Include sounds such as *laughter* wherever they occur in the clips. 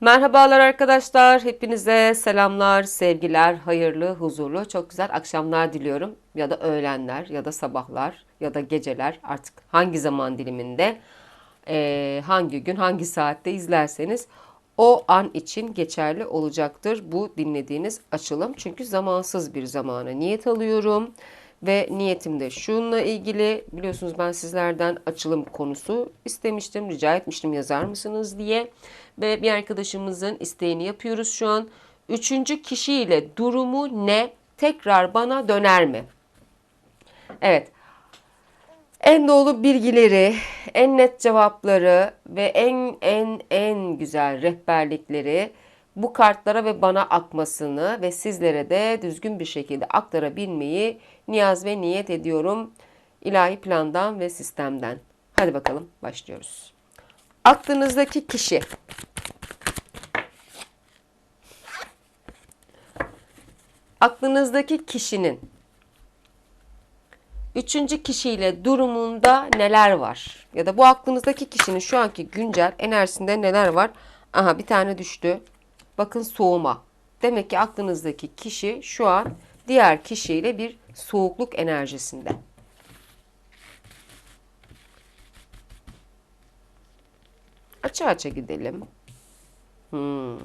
Merhabalar arkadaşlar. Hepinize selamlar, sevgiler, hayırlı, huzurlu, çok güzel akşamlar diliyorum. Ya da öğlenler, ya da sabahlar, ya da geceler artık hangi zaman diliminde, eee, hangi gün, hangi saatte izlerseniz o an için geçerli olacaktır bu dinlediğiniz açılım. Çünkü zamansız bir zamana niyet alıyorum. Ve niyetim de şununla ilgili biliyorsunuz ben sizlerden açılım konusu istemiştim, rica etmiştim yazar mısınız diye. Ve bir arkadaşımızın isteğini yapıyoruz şu an. Üçüncü kişiyle durumu ne? Tekrar bana döner mi? Evet. En doğru bilgileri, en net cevapları ve en en en güzel rehberlikleri bu kartlara ve bana akmasını ve sizlere de düzgün bir şekilde aktarabilmeyi niyaz ve niyet ediyorum ilahi plandan ve sistemden. Hadi bakalım başlıyoruz. Aklınızdaki kişi aklınızdaki kişinin üçüncü kişiyle durumunda neler var? Ya da bu aklınızdaki kişinin şu anki güncel enerjisinde neler var? Aha bir tane düştü. Bakın soğuma. Demek ki aklınızdaki kişi şu an diğer kişiyle bir soğukluk enerjisinde. Açı açı gidelim. Hmm.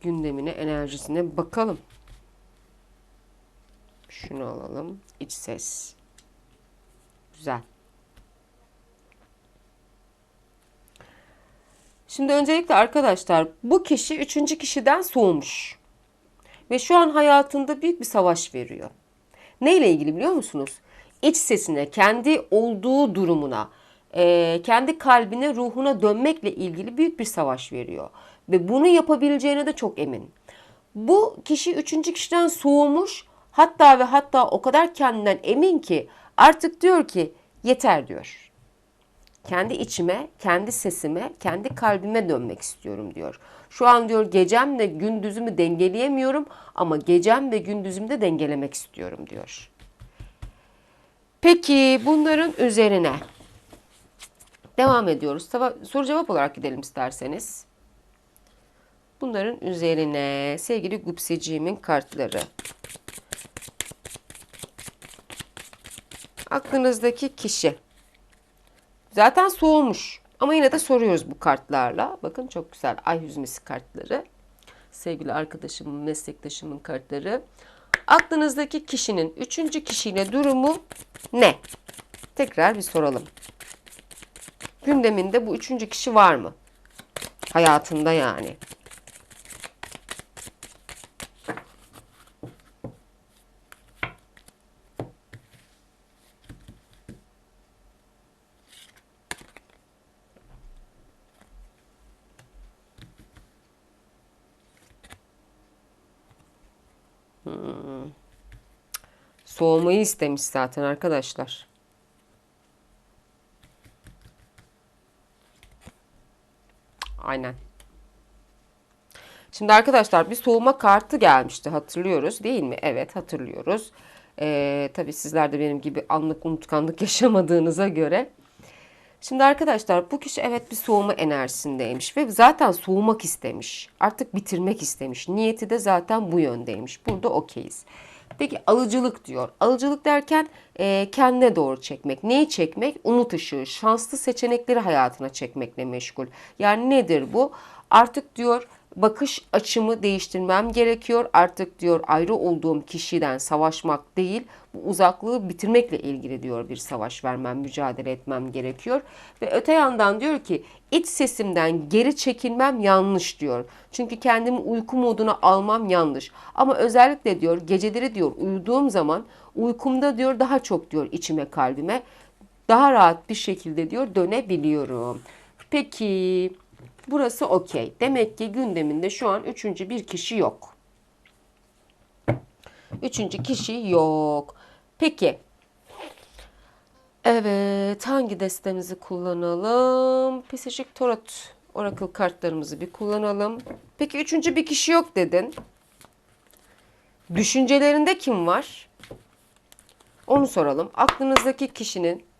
Gündemine, enerjisine bakalım. Şunu alalım. İç ses. Güzel. Şimdi öncelikle arkadaşlar bu kişi üçüncü kişiden soğumuş. Ve şu an hayatında büyük bir savaş veriyor. Neyle ilgili biliyor musunuz? İç sesine, kendi olduğu durumuna, e, kendi kalbine, ruhuna dönmekle ilgili büyük bir savaş veriyor. Ve bunu yapabileceğine de çok emin. Bu kişi üçüncü kişiden soğumuş. Hatta ve hatta o kadar kendinden emin ki artık diyor ki yeter diyor kendi içime, kendi sesime, kendi kalbime dönmek istiyorum diyor. Şu an diyor gecemle gündüzümü dengeleyemiyorum ama gecem ve gündüzümü de dengelemek istiyorum diyor. Peki bunların üzerine devam ediyoruz. Soru cevap olarak gidelim isterseniz. Bunların üzerine sevgili Gupseciğimin kartları. Aklınızdaki kişi. Zaten soğumuş. Ama yine de soruyoruz bu kartlarla. Bakın çok güzel ay hüzmesi kartları. Sevgili arkadaşımın, meslektaşımın kartları. Aklınızdaki kişinin üçüncü kişiyle durumu ne? Tekrar bir soralım. Gündeminde bu üçüncü kişi var mı? Hayatında yani. Soğumayı istemiş zaten arkadaşlar. Aynen. Şimdi arkadaşlar bir soğuma kartı gelmişti hatırlıyoruz değil mi? Evet hatırlıyoruz. Ee, tabii sizler de benim gibi anlık unutkanlık *laughs* yaşamadığınıza göre. Şimdi arkadaşlar bu kişi evet bir soğuma enerjisindeymiş ve zaten soğumak istemiş. Artık bitirmek istemiş. Niyeti de zaten bu yöndeymiş. Burada okeyiz. Peki alıcılık diyor. Alıcılık derken e, kendine doğru çekmek. Neyi çekmek? Umut ışığı, şanslı seçenekleri hayatına çekmekle meşgul. Yani nedir bu? Artık diyor bakış açımı değiştirmem gerekiyor. Artık diyor ayrı olduğum kişiden savaşmak değil, bu uzaklığı bitirmekle ilgili diyor bir savaş vermem, mücadele etmem gerekiyor. Ve öte yandan diyor ki iç sesimden geri çekilmem yanlış diyor. Çünkü kendimi uyku moduna almam yanlış. Ama özellikle diyor geceleri diyor uyuduğum zaman uykumda diyor daha çok diyor içime kalbime daha rahat bir şekilde diyor dönebiliyorum. Peki Burası okey. Demek ki gündeminde şu an üçüncü bir kişi yok. Üçüncü kişi yok. Peki. Evet. Hangi destemizi kullanalım? Psikolojik Tarot Oracle kartlarımızı bir kullanalım. Peki üçüncü bir kişi yok dedin. Düşüncelerinde kim var? Onu soralım. Aklınızdaki kişinin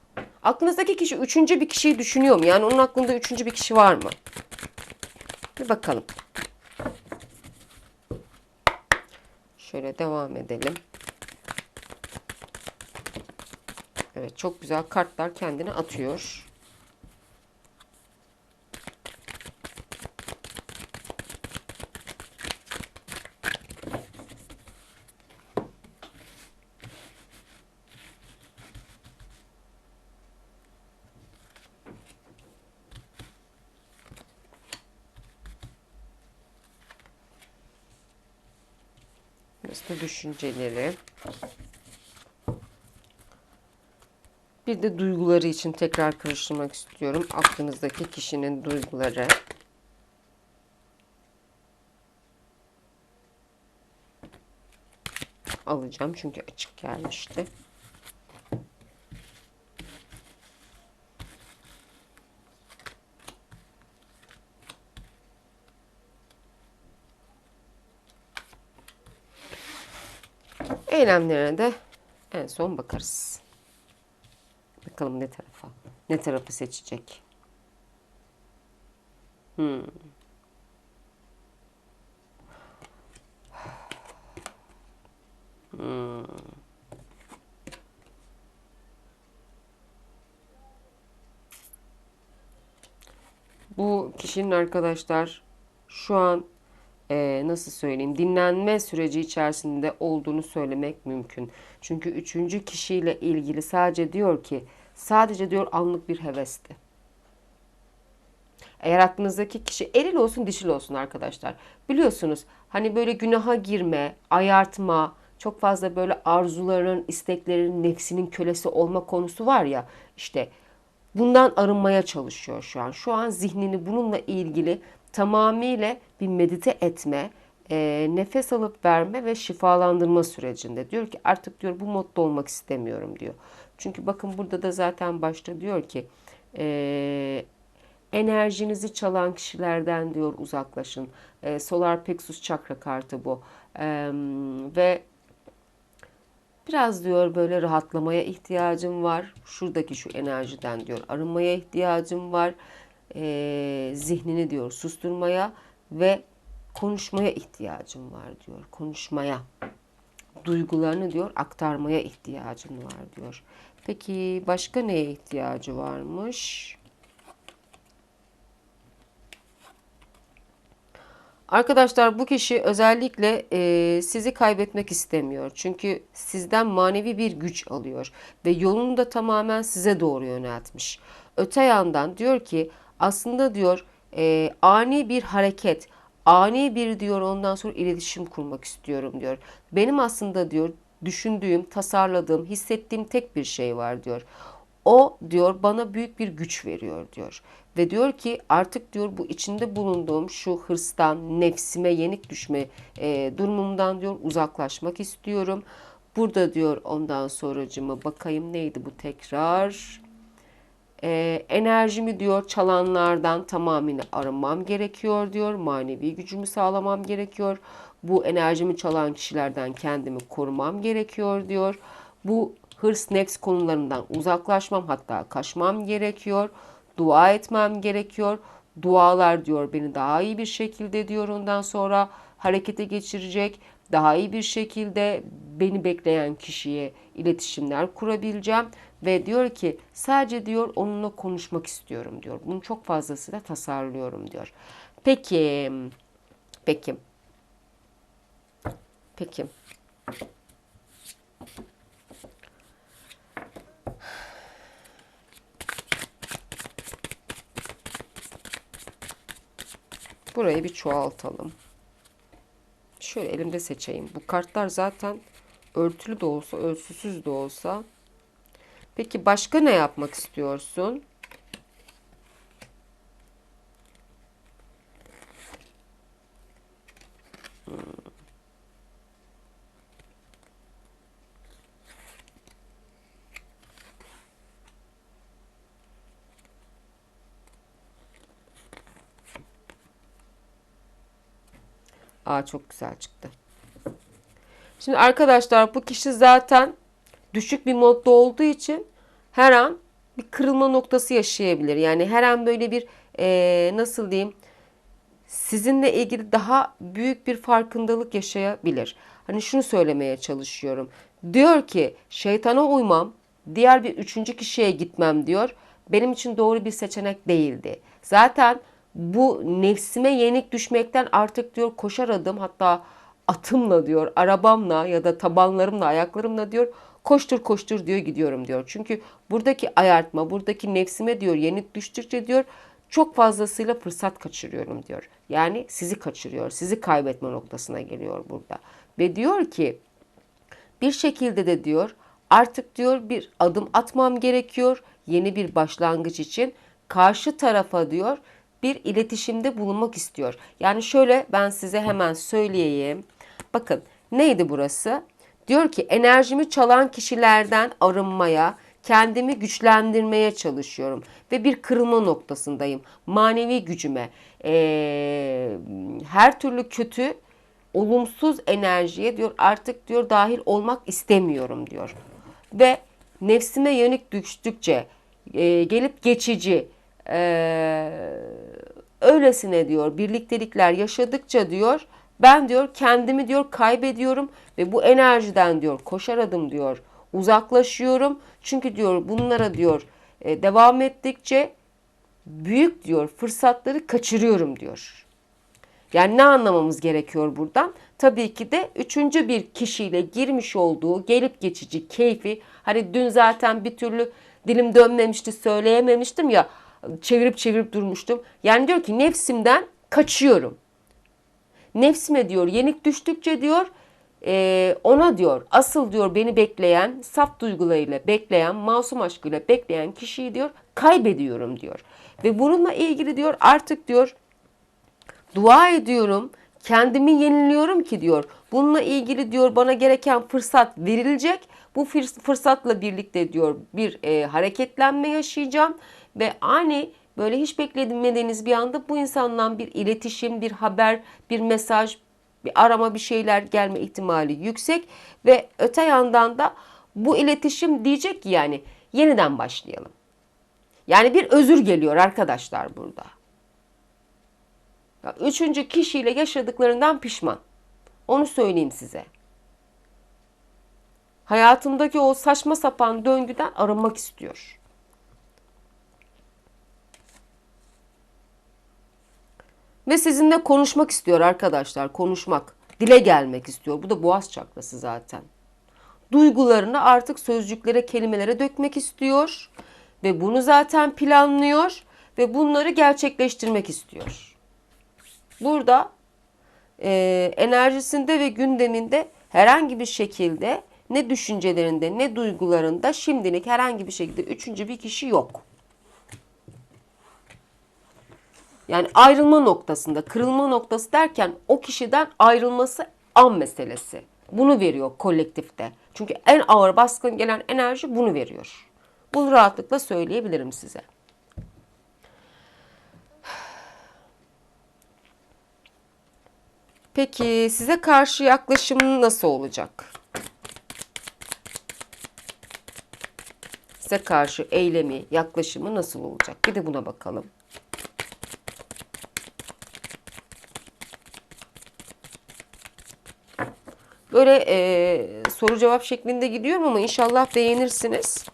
Aklınızdaki kişi üçüncü bir kişiyi düşünüyor mu? Yani onun aklında üçüncü bir kişi var mı? Bir bakalım. Şöyle devam edelim. Evet çok güzel kartlar kendini atıyor. Da düşünceleri. Bir de duyguları için tekrar karıştırmak istiyorum. Aklınızdaki kişinin duyguları. Alacağım çünkü açık gelmişti. Eylemlerine de en son bakarız. Bakalım ne tarafa, ne tarafı seçecek. Hmm. Hmm. Bu kişinin arkadaşlar şu an e, nasıl söyleyeyim dinlenme süreci içerisinde olduğunu söylemek mümkün. Çünkü üçüncü kişiyle ilgili sadece diyor ki sadece diyor anlık bir hevesti. Eğer aklınızdaki kişi eril olsun dişil olsun arkadaşlar. Biliyorsunuz hani böyle günaha girme, ayartma, çok fazla böyle arzuların, isteklerin, nefsinin kölesi olma konusu var ya işte bundan arınmaya çalışıyor şu an. Şu an zihnini bununla ilgili tamamıyla bir medite etme, e, nefes alıp verme ve şifalandırma sürecinde. Diyor ki artık diyor bu modda olmak istemiyorum diyor. Çünkü bakın burada da zaten başta diyor ki e, enerjinizi çalan kişilerden diyor uzaklaşın. E, Solar Plexus çakra kartı bu. E, ve biraz diyor böyle rahatlamaya ihtiyacım var. Şuradaki şu enerjiden diyor arınmaya ihtiyacım var. E, zihnini diyor susturmaya ve konuşmaya ihtiyacım var diyor. Konuşmaya. Duygularını diyor aktarmaya ihtiyacım var diyor. Peki başka neye ihtiyacı varmış? Arkadaşlar bu kişi özellikle e, sizi kaybetmek istemiyor. Çünkü sizden manevi bir güç alıyor ve yolunu da tamamen size doğru yöneltmiş. Öte yandan diyor ki aslında diyor e, ani bir hareket, ani bir diyor ondan sonra iletişim kurmak istiyorum diyor. Benim aslında diyor düşündüğüm, tasarladığım, hissettiğim tek bir şey var diyor. O diyor bana büyük bir güç veriyor diyor. Ve diyor ki artık diyor bu içinde bulunduğum şu hırstan, nefsime yenik düşme e, durumumdan diyor uzaklaşmak istiyorum. Burada diyor ondan sonracımı bakayım neydi bu tekrar. E, enerjimi diyor çalanlardan tamamını arınmam gerekiyor diyor. Manevi gücümü sağlamam gerekiyor. Bu enerjimi çalan kişilerden kendimi korumam gerekiyor diyor. Bu hırs nefs konularından uzaklaşmam hatta kaçmam gerekiyor. Dua etmem gerekiyor. Dualar diyor beni daha iyi bir şekilde diyor ondan sonra harekete geçirecek. Daha iyi bir şekilde beni bekleyen kişiye iletişimler kurabileceğim ve diyor ki sadece diyor onunla konuşmak istiyorum diyor. Bunu çok fazlasıyla tasarlıyorum diyor. Peki. Peki. Peki. Burayı bir çoğaltalım. Şöyle elimde seçeyim. Bu kartlar zaten örtülü de olsa, ölçüsüz de olsa. Peki başka ne yapmak istiyorsun? Hmm. Aa çok güzel çıktı. Şimdi arkadaşlar bu kişi zaten düşük bir modda olduğu için her an bir kırılma noktası yaşayabilir. Yani her an böyle bir e, nasıl diyeyim sizinle ilgili daha büyük bir farkındalık yaşayabilir. Hani şunu söylemeye çalışıyorum. Diyor ki şeytana uymam, diğer bir üçüncü kişiye gitmem diyor. Benim için doğru bir seçenek değildi. Zaten bu nefsime yenik düşmekten artık diyor koşar adım hatta atımla diyor, arabamla ya da tabanlarımla, ayaklarımla diyor koştur koştur diyor gidiyorum diyor. Çünkü buradaki ayartma, buradaki nefsime diyor yenik düştükçe diyor çok fazlasıyla fırsat kaçırıyorum diyor. Yani sizi kaçırıyor, sizi kaybetme noktasına geliyor burada. Ve diyor ki bir şekilde de diyor artık diyor bir adım atmam gerekiyor yeni bir başlangıç için. Karşı tarafa diyor bir iletişimde bulunmak istiyor. Yani şöyle ben size hemen söyleyeyim. Bakın neydi burası? Diyor ki enerjimi çalan kişilerden arınmaya, kendimi güçlendirmeye çalışıyorum ve bir kırılma noktasındayım. Manevi gücüme, ee, her türlü kötü, olumsuz enerjiye diyor artık diyor dahil olmak istemiyorum diyor. Ve nefsime yenik düştükçe e, gelip geçici, e, öylesine diyor birliktelikler yaşadıkça diyor ben diyor kendimi diyor kaybediyorum ve bu enerjiden diyor koşar adım diyor uzaklaşıyorum. Çünkü diyor bunlara diyor e, devam ettikçe büyük diyor fırsatları kaçırıyorum diyor. Yani ne anlamamız gerekiyor buradan? Tabii ki de üçüncü bir kişiyle girmiş olduğu gelip geçici keyfi hani dün zaten bir türlü dilim dönmemişti söyleyememiştim ya çevirip çevirip durmuştum. Yani diyor ki nefsimden kaçıyorum. Nefsime diyor yenik düştükçe diyor e, ona diyor asıl diyor beni bekleyen saf duygularıyla bekleyen masum aşkıyla bekleyen kişiyi diyor kaybediyorum diyor. Ve bununla ilgili diyor artık diyor dua ediyorum kendimi yeniliyorum ki diyor bununla ilgili diyor bana gereken fırsat verilecek. Bu fırsatla birlikte diyor bir e, hareketlenme yaşayacağım ve ani böyle hiç beklemediğiniz bir anda bu insandan bir iletişim, bir haber, bir mesaj, bir arama bir şeyler gelme ihtimali yüksek ve öte yandan da bu iletişim diyecek ki yani yeniden başlayalım. Yani bir özür geliyor arkadaşlar burada. Üçüncü kişiyle yaşadıklarından pişman. Onu söyleyeyim size. Hayatımdaki o saçma sapan döngüden arınmak istiyor. Ve sizinle konuşmak istiyor arkadaşlar. Konuşmak. Dile gelmek istiyor. Bu da boğaz çakrası zaten. Duygularını artık sözcüklere, kelimelere dökmek istiyor. Ve bunu zaten planlıyor. Ve bunları gerçekleştirmek istiyor. Burada e, enerjisinde ve gündeminde herhangi bir şekilde ne düşüncelerinde ne duygularında şimdilik herhangi bir şekilde üçüncü bir kişi yok. Yani ayrılma noktasında, kırılma noktası derken o kişiden ayrılması an meselesi. Bunu veriyor kolektifte. Çünkü en ağır baskın gelen enerji bunu veriyor. Bunu rahatlıkla söyleyebilirim size. Peki size karşı yaklaşım nasıl olacak? Size karşı eylemi, yaklaşımı nasıl olacak? Bir de buna bakalım. Böyle e, soru cevap şeklinde gidiyorum ama inşallah beğenirsiniz.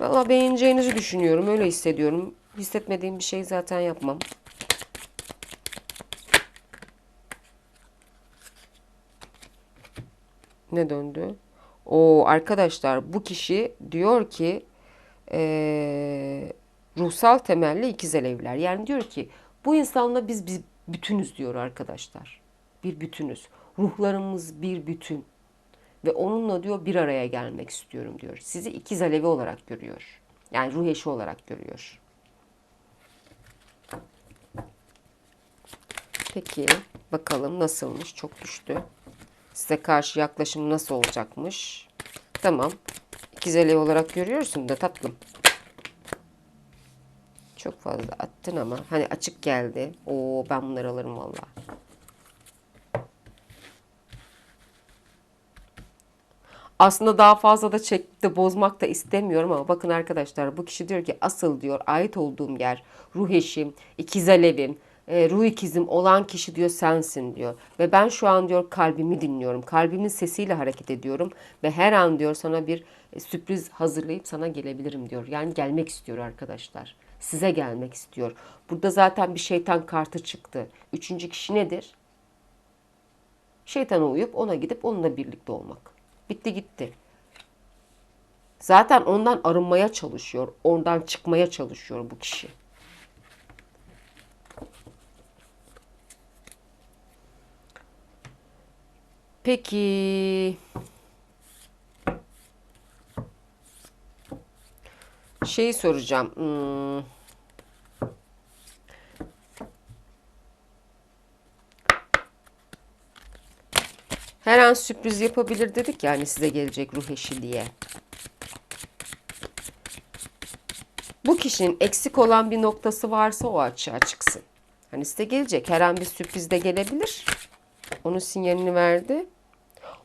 Valla beğeneceğinizi düşünüyorum. Öyle hissediyorum. Hissetmediğim bir şey zaten yapmam. Ne döndü? O arkadaşlar bu kişi diyor ki e, ruhsal temelli ikizel evler. Yani diyor ki bu insanla biz, biz bütünüz diyor arkadaşlar bir bütünüz. Ruhlarımız bir bütün. Ve onunla diyor bir araya gelmek istiyorum diyor. Sizi ikiz alevi olarak görüyor. Yani ruh eşi olarak görüyor. Peki bakalım nasılmış? Çok düştü. Size karşı yaklaşım nasıl olacakmış? Tamam. İkiz alevi olarak görüyorsun da tatlım. Çok fazla attın ama. Hani açık geldi. Oo ben bunları alırım vallahi. Aslında daha fazla da çekip de bozmak da istemiyorum ama bakın arkadaşlar bu kişi diyor ki asıl diyor ait olduğum yer ruh eşim, ikiz alevim, e, ruh ikizim olan kişi diyor sensin diyor. Ve ben şu an diyor kalbimi dinliyorum. Kalbimin sesiyle hareket ediyorum ve her an diyor sana bir e, sürpriz hazırlayıp sana gelebilirim diyor. Yani gelmek istiyor arkadaşlar. Size gelmek istiyor. Burada zaten bir şeytan kartı çıktı. Üçüncü kişi nedir? Şeytana uyup ona gidip onunla birlikte olmak. Bitti gitti. Zaten ondan arınmaya çalışıyor. Ondan çıkmaya çalışıyor bu kişi. Peki. Şeyi soracağım. Hmm. Her an sürpriz yapabilir dedik yani size gelecek ruh eşi diye. Bu kişinin eksik olan bir noktası varsa o açığa çıksın. Hani size gelecek. Her an bir sürpriz de gelebilir. Onun sinyalini verdi.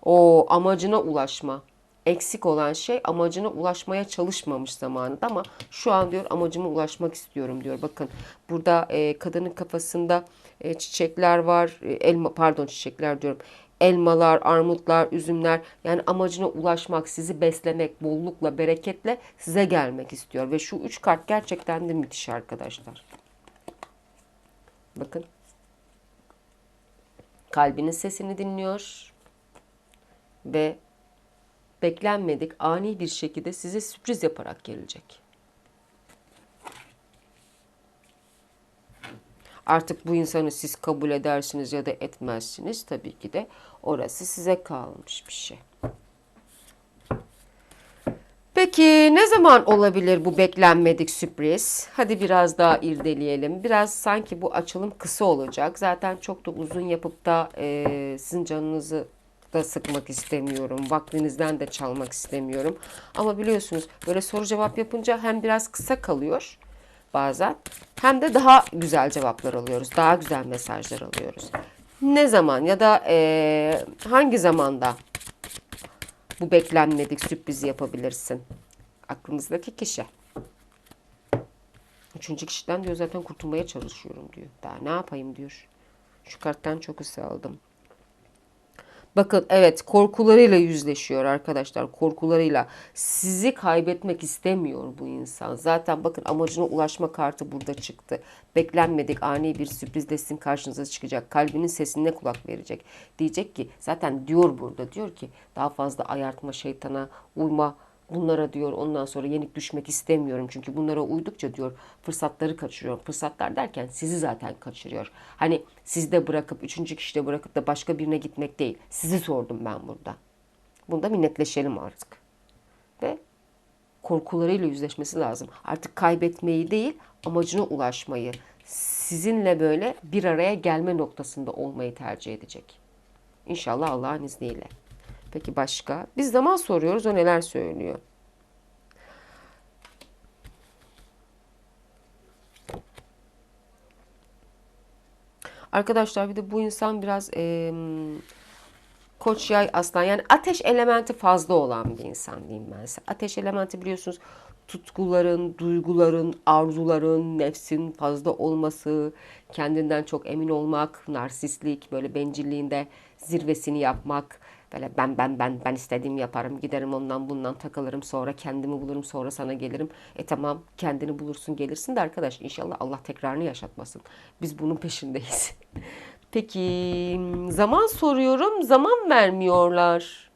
O amacına ulaşma. Eksik olan şey amacına ulaşmaya çalışmamış zamanında ama şu an diyor amacıma ulaşmak istiyorum diyor. Bakın burada e, kadının kafasında e, çiçekler var. E, elma pardon çiçekler diyorum. Elmalar, armutlar, üzümler yani amacına ulaşmak, sizi beslemek, bollukla, bereketle size gelmek istiyor. Ve şu üç kart gerçekten de müthiş arkadaşlar. Bakın. Kalbinin sesini dinliyor ve beklenmedik ani bir şekilde size sürpriz yaparak gelecek. Artık bu insanı siz kabul edersiniz ya da etmezsiniz. Tabii ki de orası size kalmış bir şey. Peki ne zaman olabilir bu beklenmedik sürpriz? Hadi biraz daha irdeleyelim. Biraz sanki bu açılım kısa olacak. Zaten çok da uzun yapıp da e, sizin canınızı da sıkmak istemiyorum. Vaktinizden de çalmak istemiyorum. Ama biliyorsunuz böyle soru cevap yapınca hem biraz kısa kalıyor bazen hem de daha güzel cevaplar alıyoruz. Daha güzel mesajlar alıyoruz. Ne zaman ya da e, hangi zamanda bu beklenmedik sürprizi yapabilirsin? Aklınızdaki kişi. Üçüncü kişiden diyor zaten kurtulmaya çalışıyorum diyor. Daha ne yapayım diyor. Şu karttan çok ısı aldım. Bakın evet korkularıyla yüzleşiyor arkadaşlar korkularıyla. Sizi kaybetmek istemiyor bu insan. Zaten bakın amacına ulaşma kartı burada çıktı. Beklenmedik ani bir sürpriz de sizin karşınıza çıkacak. Kalbinin sesine kulak verecek. Diyecek ki zaten diyor burada diyor ki daha fazla ayartma şeytana uyma bunlara diyor ondan sonra yenik düşmek istemiyorum. Çünkü bunlara uydukça diyor fırsatları kaçırıyor. Fırsatlar derken sizi zaten kaçırıyor. Hani sizde bırakıp üçüncü kişide bırakıp da başka birine gitmek değil. Sizi sordum ben burada. Bunda minnetleşelim artık. Ve korkularıyla yüzleşmesi lazım. Artık kaybetmeyi değil amacına ulaşmayı, sizinle böyle bir araya gelme noktasında olmayı tercih edecek. İnşallah Allah'ın izniyle. Peki başka? Biz zaman soruyoruz o neler söylüyor? Arkadaşlar bir de bu insan biraz e, koç yay aslan yani ateş elementi fazla olan bir insan diyeyim ben size. Ateş elementi biliyorsunuz tutkuların, duyguların, arzuların, nefsin fazla olması, kendinden çok emin olmak, narsistlik, böyle bencilliğinde zirvesini yapmak, Böyle ben ben ben ben istediğimi yaparım. Giderim ondan bundan takılırım. Sonra kendimi bulurum. Sonra sana gelirim. E tamam kendini bulursun gelirsin de arkadaş inşallah Allah tekrarını yaşatmasın. Biz bunun peşindeyiz. *laughs* Peki zaman soruyorum. Zaman vermiyorlar.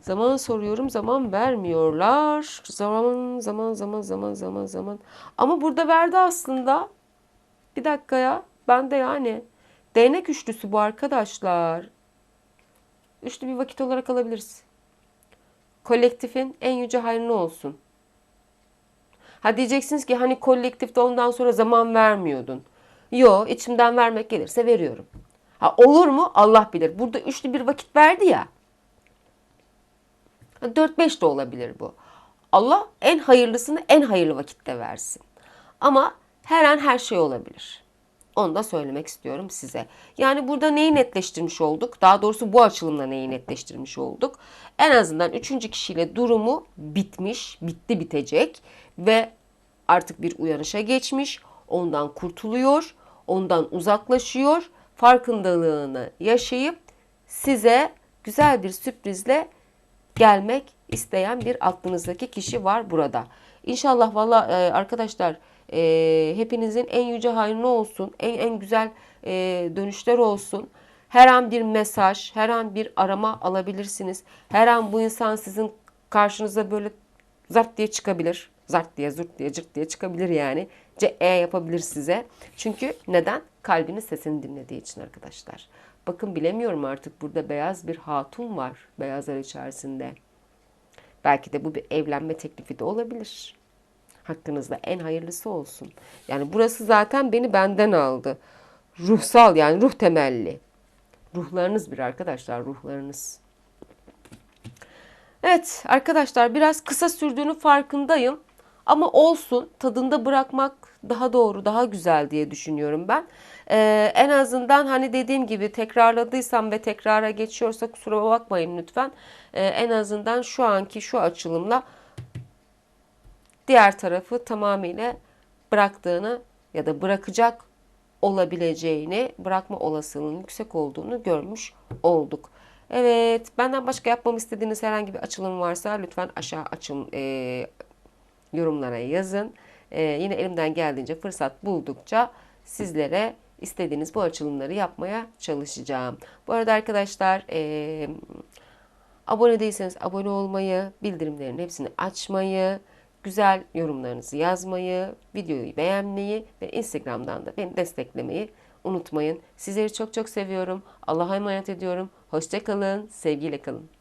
Zaman soruyorum, zaman vermiyorlar. Zaman, zaman, zaman, zaman, zaman, zaman. Ama burada verdi aslında. Bir dakika ya. Ben de yani. Değnek üçlüsü bu arkadaşlar. Üçlü bir vakit olarak alabiliriz. Kolektifin en yüce hayrına olsun. Ha diyeceksiniz ki hani kolektifte ondan sonra zaman vermiyordun. Yo içimden vermek gelirse veriyorum. Ha olur mu? Allah bilir. Burada üçlü bir vakit verdi ya. 4-5 de olabilir bu. Allah en hayırlısını en hayırlı vakitte versin. Ama her an her şey olabilir. Onu da söylemek istiyorum size. Yani burada neyi netleştirmiş olduk? Daha doğrusu bu açılımla neyi netleştirmiş olduk? En azından üçüncü kişiyle durumu bitmiş, bitti bitecek ve artık bir uyanışa geçmiş. Ondan kurtuluyor, ondan uzaklaşıyor, farkındalığını yaşayıp size güzel bir sürprizle gelmek isteyen bir aklınızdaki kişi var burada. İnşallah valla e, arkadaşlar e, hepinizin en yüce hayrına olsun. En en güzel e, dönüşler olsun. Her an bir mesaj, her an bir arama alabilirsiniz. Her an bu insan sizin karşınıza böyle zart diye çıkabilir. Zart diye, zurt diye, cırt diye çıkabilir yani. Ce e yapabilir size. Çünkü neden? Kalbinin sesini dinlediği için arkadaşlar. Bakın bilemiyorum artık burada beyaz bir hatun var beyazlar içerisinde. Belki de bu bir evlenme teklifi de olabilir. Hakkınızda en hayırlısı olsun. Yani burası zaten beni benden aldı. Ruhsal yani ruh temelli. Ruhlarınız bir arkadaşlar ruhlarınız. Evet arkadaşlar biraz kısa sürdüğünün farkındayım. Ama olsun tadında bırakmak daha doğru daha güzel diye düşünüyorum ben. Ee, en azından hani dediğim gibi tekrarladıysam ve tekrara geçiyorsa kusura bakmayın lütfen. Ee, en azından şu anki şu açılımla diğer tarafı tamamıyla bıraktığını ya da bırakacak olabileceğini, bırakma olasılığının yüksek olduğunu görmüş olduk. Evet, benden başka yapmamı istediğiniz herhangi bir açılım varsa lütfen aşağı açım e, yorumlara yazın. E, yine elimden geldiğince fırsat buldukça sizlere istediğiniz bu açılımları yapmaya çalışacağım. Bu arada arkadaşlar e, abone değilseniz abone olmayı, bildirimlerin hepsini açmayı, güzel yorumlarınızı yazmayı, videoyu beğenmeyi ve Instagram'dan da beni desteklemeyi unutmayın. Sizleri çok çok seviyorum. Allah'a emanet ediyorum. Hoşçakalın, sevgiyle kalın.